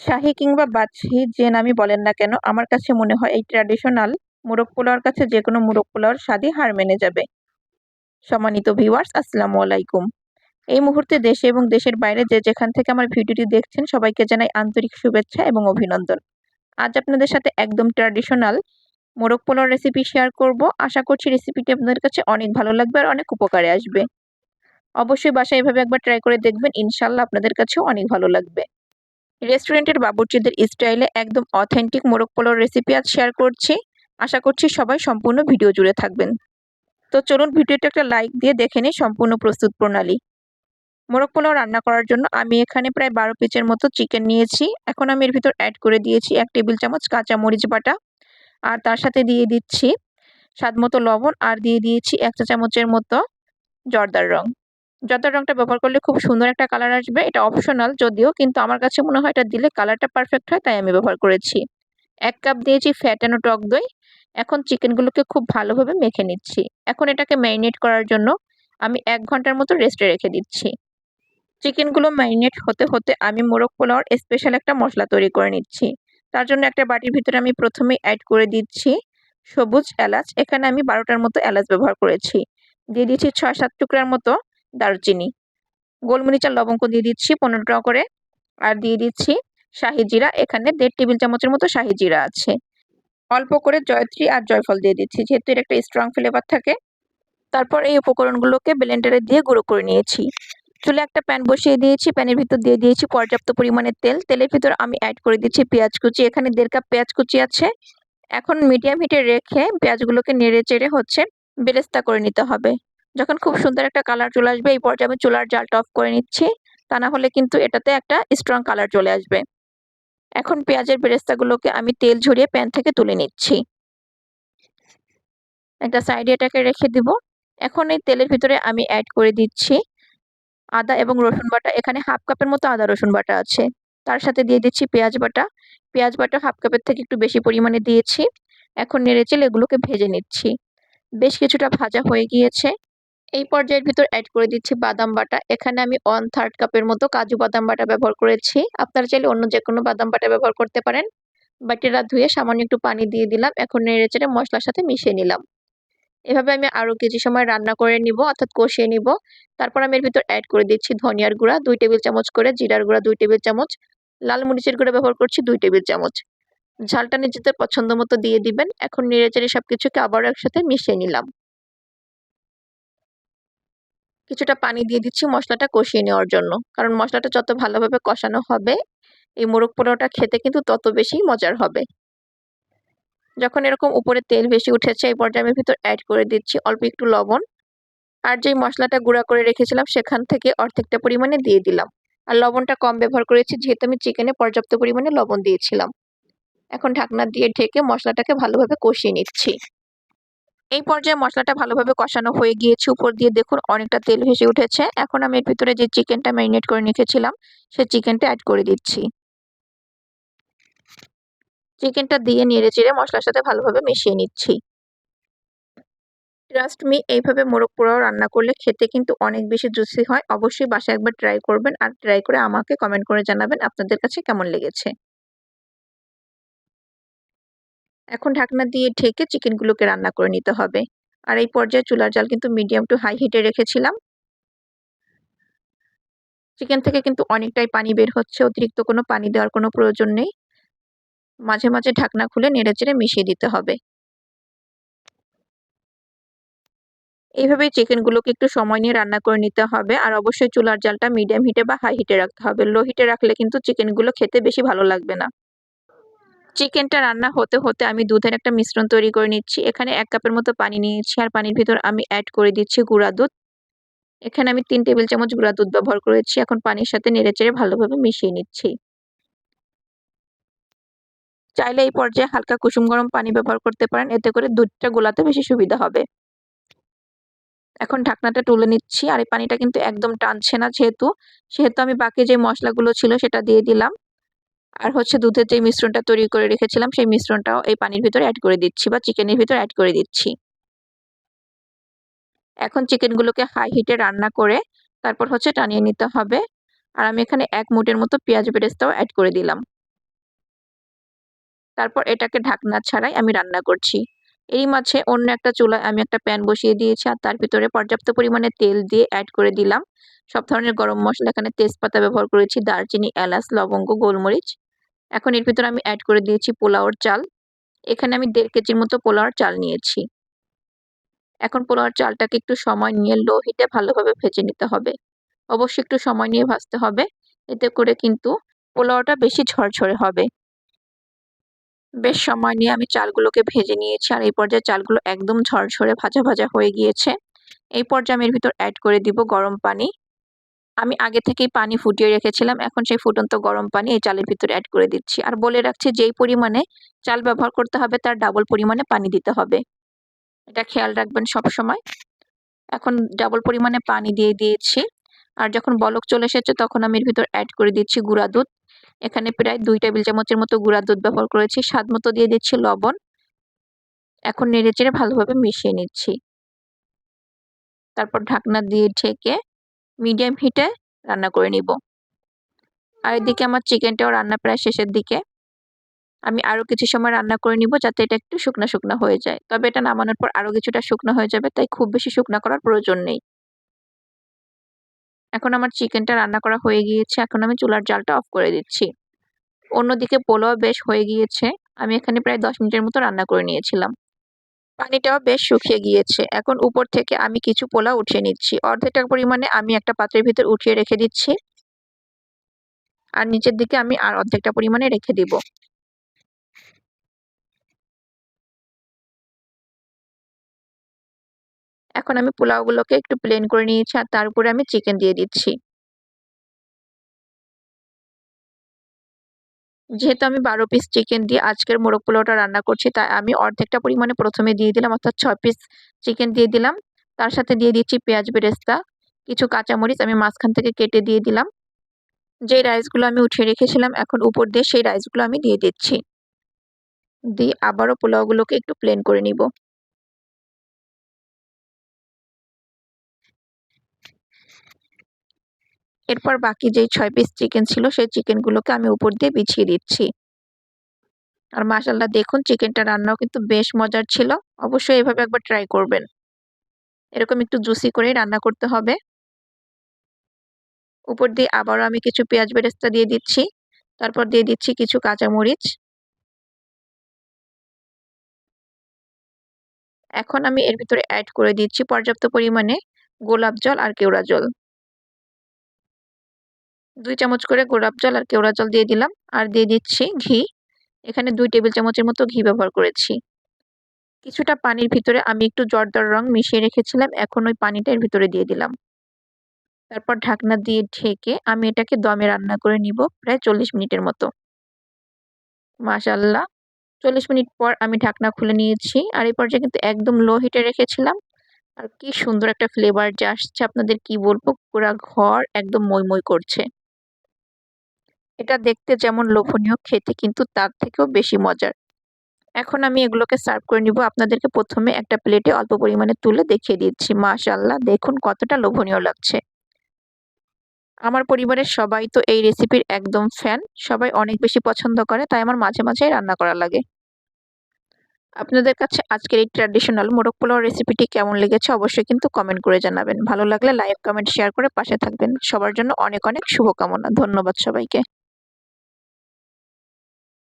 শাহী কিংবা বাদশাহী যে নামই বলেন না কেন, আমার কাছে মনে হয় এই ট্র্যাডিশনাল মোরগ পোলাওর কাছে যে কোনো মোরগ পোলাওর স্বাদই হার মেনে যাবে। সম্মানিত ভিউয়ার্স আসসালামু আলাইকুম। এই মুহূর্তে দেশে এবং দেশের বাইরে যে যেখান থেকে আমার ভিডিওটি দেখছেন, সবাইকে জানাই আন্তরিক শুভেচ্ছা এবং অভিনন্দন। আজ আপনাদের সাথে একদম ট্র্যাডিশনাল মোরগ পোলাওর রেসিপি শেয়ার করব। আশা করছি রেসিপিটি আপনাদের কাছে অনেক ভালো লাগবে আর অনেক উপকারে আসবে। অবশ্যই বাসায় এভাবে একবার ট্রাই করে দেখবেন ইনশাল্লাহ আপনাদের কাছেও অনেক ভালো লাগবে। রেস্টুরেন্টের বাবুর্চিদের স্টাইলে একদম অথেন্টিক মোরগ পোলাওর রেসিপি আজ শেয়ার করছি। আশা করছি সবাই সম্পূর্ণ ভিডিও জুড়ে থাকবেন। তো চলুন ভিডিওটা একটা লাইক দিয়ে দেখে নিই সম্পূর্ণ প্রস্তুত প্রণালী। মোরগ পোলাও রান্না করার জন্য আমি এখানে প্রায় বারো পিচের মতো চিকেন নিয়েছি। এখন আমি এর ভিতর অ্যাড করে দিয়েছি এক টেবিল চামচ কাঁচা মরিচ বাটা। আর তার সাথে দিয়ে দিচ্ছি স্বাদ মতো লবণ আর দিয়ে দিয়েছি এক চা চামচের মতো জর্দার রং। যত রঙটা ব্যবহার করলে খুব সুন্দর একটা কালার আসবে, এটা অপশনাল যদিও, কিন্তু আমার কাছে মনে হয় এটা দিলে কালারটা পারফেক্ট হয়, তাই আমি ব্যবহার করেছি। এক কাপ দিয়েছি ফ্যাটানো টক দই, এখন চিকেনগুলোকে খুব ভালোভাবে মেখে নিচ্ছি। এখন এটাকে ম্যারিনেট করার জন্য আমি এক ঘণ্টার মতো রেস্টে রেখে দিচ্ছি। চিকেনগুলো ম্যারিনেট হতে হতে আমি মোরগ পোলাওয়ার স্পেশাল একটা মশলা তৈরি করে নিচ্ছি। তার জন্য একটা বাটির ভিতরে আমি প্রথমেই অ্যাড করে দিচ্ছি সবুজ এলাচ। এখানে আমি বারোটার মতো এলাচ ব্যবহার করেছি। দিয়ে দিচ্ছি ছয় সাত টুকরার মতো দারুচিনি। গোলমরিচার লবঙ্গ দিয়ে দিচ্ছি পনেরোটা করে। আর দিয়ে দিচ্ছি শাহি জিরা, এখানে দেড় টেবিল চামচের মতো শাহি জিরা আছে। অল্প করে জয়ত্রী আর জয়ফল দিয়ে দিচ্ছি, যেহেতু এর একটা স্ট্রং ফ্লেভার থাকে। তারপর এই উপকরণগুলোকে ব্লেন্ডারে দিয়ে গুঁড়ো করে নিয়েছি। চুলে একটা প্যান বসিয়ে দিয়েছি প্যানের ভিতর দিয়ে দিয়েছি পর্যাপ্ত পরিমাণে তেল। তেলের ভিতর আমি অ্যাড করে দিচ্ছি পেঁয়াজ কুচি, এখানে দেড় কাপ পেঁয়াজ কুচি আছে। এখন মিডিয়াম হিটে রেখে পেঁয়াজগুলোকে নেড়ে চেড়ে হচ্ছে বেরেস্তা করে নিতে হবে। যখন খুব সুন্দর একটা কালার চলে আসবে, এই পর্যায়ে আমি চুলার জালটা অফ করে নিচ্ছি। তা না হলে কিন্তু এটাতে একটা স্ট্রং কালার চলে আসবে। এখন পেঁয়াজের বেরেস্তাগুলোকে আমি তেল ঝরিয়ে প্যান থেকে তুলে নিচ্ছি। একটা সাইডে এটাকে রেখে দিব। এখন এই তেলের ভিতরে আমি অ্যাড করে দিচ্ছি আদা এবং রসুন বাটা। এখানে হাফ কাপের মতো আদা রসুন বাটা আছে। তার সাথে দিয়ে দিচ্ছি পেঁয়াজ বাটা। পেঁয়াজ বাটা হাফ কাপের থেকে একটু বেশি পরিমাণে দিয়েছি। এখন নেড়েচেলে এগুলোকে ভেজে নিচ্ছি। বেশ কিছুটা ভাজা হয়ে গিয়েছে। এই পর্যায়ের ভিতর অ্যাড করে দিচ্ছি বাদাম বাটা। এখানে আমি ওয়ান থার্ড কাপের মতো কাজু বাদাম বাটা ব্যবহার করেছি। আপনারা চাইলে অন্য যে কোনো বাদাম বাটা ব্যবহার করতে পারেন। বাটিরা ধুয়ে সামান্য একটু পানি দিয়ে দিলাম। এখন নেড়ে চেড়ে মশলার সাথে মিশিয়ে নিলাম। এভাবে আমি আরও কিছু সময় রান্না করে নিব, অর্থাৎ কষিয়ে নিব। তারপর আমি এর ভিতর অ্যাড করে দিচ্ছি ধনিয়ার গুঁড়া, দুই টেবিল চামচ করে জিরার গুঁড়া, দুই টেবিল চামচ। লাল মরিচের গুঁড়া ব্যবহার করছি দুই টেবিল চামচ। ঝালটা নিজেদের পছন্দ মতো দিয়ে দিবেন। এখন নেড়ে চেড়ে সব কিছুকে আবারও একসাথে মিশিয়ে নিলাম। কিছুটা পানি দিয়ে দিচ্ছি মশলাটা কষিয়ে নেওয়ার জন্য। কারণ মশলাটা যত ভালোভাবে কষানো হবে, এই মোরগ পোলাওটা খেতে কিন্তু তত বেশি মজার হবে। যখন এরকম উপরে তেল বেশি উঠেছে, এই পর্যায়ে আমি ভিতর অ্যাড করে দিচ্ছি অল্প একটু লবণ। আর যেই মশলাটা গুঁড়া করে রেখেছিলাম, সেখান থেকে অর্ধেকটা পরিমাণে দিয়ে দিলাম। আর লবণটা কম ব্যবহার করেছি, যেহেতু আমি চিকেনে পর্যাপ্ত পরিমাণে লবণ দিয়েছিলাম। এখন ঢাকনা দিয়ে ঢেকে মশলাটাকে ভালোভাবে কষিয়ে নিচ্ছি। এই পর্যায়ে মশলাটা ভালোভাবে কষানো হয়ে গিয়েছে। উপর দিয়ে দেখুন অনেকটা তেল ভেসে উঠেছে। এখন আমি এর ভিতরে যে চিকেনটা ম্যারিনেট করে রেখেছিলাম, সে চিকেনটা অ্যাড করে দিচ্ছি। চিকেনটা দিয়ে নেড়ে চেড়ে মশলার সাথে ভালোভাবে মিশিয়ে নিচ্ছি। ট্রাস্ট মি এইভাবে মোরগ পোড়াও রান্না করলে খেতে কিন্তু অনেক বেশি জুসি হয়। অবশ্যই বাসায় একবার ট্রাই করবেন আর ট্রাই করে আমাকে কমেন্ট করে জানাবেন আপনাদের কাছে কেমন লেগেছে। এখন ঢাকনা দিয়ে ঢেকে চিকেনগুলোকে রান্না করে নিতে হবে। আর এই পর্যায়ে চুলার জাল কিন্তু মিডিয়াম টু হাই হিটে রেখেছিলাম। চিকেন থেকে কিন্তু অনেকটাই পানি বের হচ্ছে, অতিরিক্ত কোনো পানি দেওয়ার কোনো প্রয়োজন নেই। মাঝে মাঝে ঢাকনা খুলে নেড়ে চেড়ে মিশিয়ে দিতে হবে। এইভাবেই চিকেনগুলোকে একটু সময় নিয়ে রান্না করে নিতে হবে। আর অবশ্যই চুলার জালটা মিডিয়াম হিটে বা হাই হিটে রাখতে হবে। লো হিটে রাখলে কিন্তু চিকেনগুলো খেতে বেশি ভালো লাগবে না। চিকেনটা রান্না হতে হতে আমি দুধের একটা মিশ্রণ তৈরি করে নিচ্ছি। এখানে এক কাপের মতো পানি নিয়েছি আর পানির ভিতর আমি অ্যাড করে দিচ্ছি গুঁড়া দুধ। এখানে আমি তিন টেবিল চামচ গুঁড়া দুধ ব্যবহার করেছি। এখন পানির সাথে নেড়েচেড়ে ভালোভাবে মিশিয়ে নিচ্ছি। চাইলে এই পর্যায়ে হালকা কুসুম গরম পানি ব্যবহার করতে পারেন। এতে করে দুধটা গোলাতে বেশি সুবিধা হবে। এখন ঢাকনাটা তুলে নিচ্ছি আর এই পানিটা কিন্তু একদম টানছে না যেহেতু। সেহেতু আমি বাকি যে মশলাগুলো ছিল সেটা দিয়ে দিলাম। আর হচ্ছে দুধের যে মিশ্রণটা তৈরি করে রেখেছিলাম, সেই মিশ্রণটাও এই পানির ভিতরে অ্যাড করে দিচ্ছি বা চিকেনের ভিতরে অ্যাড করে দিচ্ছি। এখন চিকেনগুলোকে হাই হিটে রান্না করে তারপর হচ্ছে টানিয়ে নিতে হবে। আর আমি এখানে এক মুটের মতো পেঁয়াজ বেরেস্তাও অ্যাড করে দিলাম। তারপর এটাকে ঢাকনা ছাড়াই আমি রান্না করছি। এই মাঝে অন্য একটা চুলায় আমি একটা প্যান বসিয়ে দিয়েছি আর তার ভিতরে পর্যাপ্ত পরিমাণে তেল দিয়ে অ্যাড করে দিলাম। সব ধরনের গরম মশলা, এখানে তেজপাতা ব্যবহার করেছি, দারচিনি, এলাচ, লবঙ্গ, গোলমরিচ। এখন এর ভিতরে আমি অ্যাড করে দিয়েছি পোলাওর চাল। এখানে আমি দেড় কেজির মতো পোলাওর চাল নিয়েছি। এখন পোলাওর চালটাকে একটু সময় নিয়ে লো হিটে ভালোভাবে ভেজে নিতে হবে। অবশ্যই একটু সময় নিয়ে ভাজতে হবে। এতে করে কিন্তু পোলাওটা বেশি ঝরঝরে হবে। বেশ সময় নিয়ে আমি চালগুলোকে ভেজে নিয়েছি আর এই পর্যায়ে চালগুলো একদম ঝরঝরে ভাজা ভাজা হয়ে গিয়েছে। এই পর্যায়ে আমি এর ভিতর অ্যাড করে দিব গরম পানি। আমি আগে থেকেই পানি ফুটিয়ে রেখেছিলাম, এখন সেই ফুটন্ত গরম পানি এই চালের ভিতরে অ্যাড করে দিচ্ছি। আর বলে রাখছি যেই পরিমাণে চাল ব্যবহার করতে হবে তার ডাবল পরিমাণে পানি দিতে হবে। এটা খেয়াল রাখবেন সব সময় এখন ডাবল পরিমাণে পানি দিয়ে দিয়েছি। আর যখন বলক চলে এসেছে তখন আমি এর ভিতর অ্যাড করে দিচ্ছি গুঁড়া দুধ। এখানে প্রায় দুই টেবিল চামচের মতো গুঁড়া দুধ ব্যবহার করেছি। স্বাদ মতো দিয়ে দিচ্ছি লবণ। এখন নেড়ে চেড়ে ভালোভাবে মিশিয়ে নিচ্ছি। তারপর ঢাকনা দিয়ে ঢেকে মিডিয়াম হিটে রান্না করে নিব। আর এদিকে আমার চিকেনটাও রান্না প্রায় শেষের দিকে। আমি আরও কিছু সময় রান্না করে নিব যাতে এটা একটু শুকনা শুকনো হয়ে যায়। তবে এটা নামানোর পর আরও কিছুটা শুকনো হয়ে যাবে তাই খুব বেশি শুকনা করার প্রয়োজন নেই। এখন আমার চিকেনটা রান্না করা হয়ে গিয়েছে। এখন আমি চুলার জালটা অফ করে দিচ্ছি। অন্যদিকে পোলাও বেশ হয়ে গিয়েছে। আমি এখানে প্রায় দশ মিনিটের মতো রান্না করে নিয়েছিলাম। পানিটাও বেশ শুকিয়ে গিয়েছে। এখন উপর থেকে আমি কিছু পোলাও উঠিয়ে নিচ্ছি। অর্ধেকটা পরিমাণে আমি একটা পাত্রের ভিতর উঠিয়ে রেখে দিচ্ছি। আর নিচের দিকে আমি আর অর্ধেকটা পরিমাণে রেখে দিব। এখন আমি পোলাওগুলোকে একটু প্লেন করে নিয়েছি আর তার উপরে আমি চিকেন দিয়ে দিচ্ছি। যেহেতু আমি বারো পিস চিকেন দিয়ে আজকের মোরগ পোলাওটা রান্না করছি, তাই আমি অর্ধেকটা পরিমাণে প্রথমে দিয়ে দিলাম, অর্থাৎ ছয় পিস চিকেন দিয়ে দিলাম। তার সাথে দিয়ে দিচ্ছি পেঁয়াজ বেরেস্তা, কিছু কাঁচামরিচ আমি মাঝখান থেকে কেটে দিয়ে দিলাম। যে রাইসগুলো আমি উঠিয়ে রেখেছিলাম, এখন উপর দিয়ে সেই রাইসগুলো আমি দিয়ে দিচ্ছি। দিয়ে আবারও পোলাওগুলোকে একটু প্লেন করে নিব। এরপর বাকি যেই ছয় পিস চিকেন ছিল, সেই চিকেনগুলোকে আমি উপর দিয়ে বিছিয়ে দিচ্ছি। আর মাসাল্লাহ দেখুন চিকেনটা রান্নাও কিন্তু বেশ মজার ছিল। অবশ্যই এভাবে একবার ট্রাই করবেন। এরকম একটু জুসি করেই রান্না করতে হবে। উপর দিয়ে আবারও আমি কিছু পেঁয়াজ বেরেস্তা দিয়ে দিচ্ছি। তারপর দিয়ে দিচ্ছি কিছু কাঁচামরিচ। এখন আমি এর ভিতরে অ্যাড করে দিচ্ছি পর্যাপ্ত পরিমাণে গোলাপ জল আর কেওড়া জল। দুই চামচ করে গোলাপ জল আর কেওড়া জল দিয়ে দিলাম। আর দিয়ে দিচ্ছি ঘি। এখানে দুই টেবিল চামচের মতো ঘি ব্যবহার করেছি। কিছুটা পানির ভিতরে আমি একটু জর্দার রং মিশিয়ে রেখেছিলাম। এখন ওই পানিটা এর ভিতরে দিয়ে দিলাম। তারপর ঢাকনা দিয়ে ঢেকে আমি এটাকে দমে রান্না করে নিব প্রায় চল্লিশ মিনিটের মতো। মাশাল্লাহ। চল্লিশ মিনিট পর আমি ঢাকনা খুলে নিয়েছি। আর এই পর্যায়ে কিন্তু একদম লো হিটে রেখেছিলাম। আর কি সুন্দর একটা ফ্লেভার যে আসছে, আপনাদের কি বলব? পুরা ঘর একদম মই মই করছে। এটা দেখতে যেমন লোভনীয়, খেতে কিন্তু তার থেকেও বেশি মজার। এখন আমি এগুলোকে সার্ভ করে নিব। আপনাদেরকে প্রথমে একটা প্লেটে অল্প পরিমাণে তুলে দেখিয়ে দিচ্ছি। মাশাল্লাহ দেখুন কতটা লোভনীয় লাগছে। আমার পরিবারের সবাই তো এই রেসিপির একদম ফ্যান সবাই অনেক বেশি পছন্দ করে, তাই আমার মাঝে মাঝেই রান্না করা লাগে। আপনাদের কাছে আজকের এই ট্র্যাডিশনাল মোরগ পোলাও রেসিপিটি কেমন লেগেছে অবশ্যই কিন্তু কমেন্ট করে জানাবেন। ভালো লাগলে লাইক কমেন্ট শেয়ার করে পাশে থাকবেন। সবার জন্য অনেক অনেক শুভকামনা। ধন্যবাদ সবাইকে।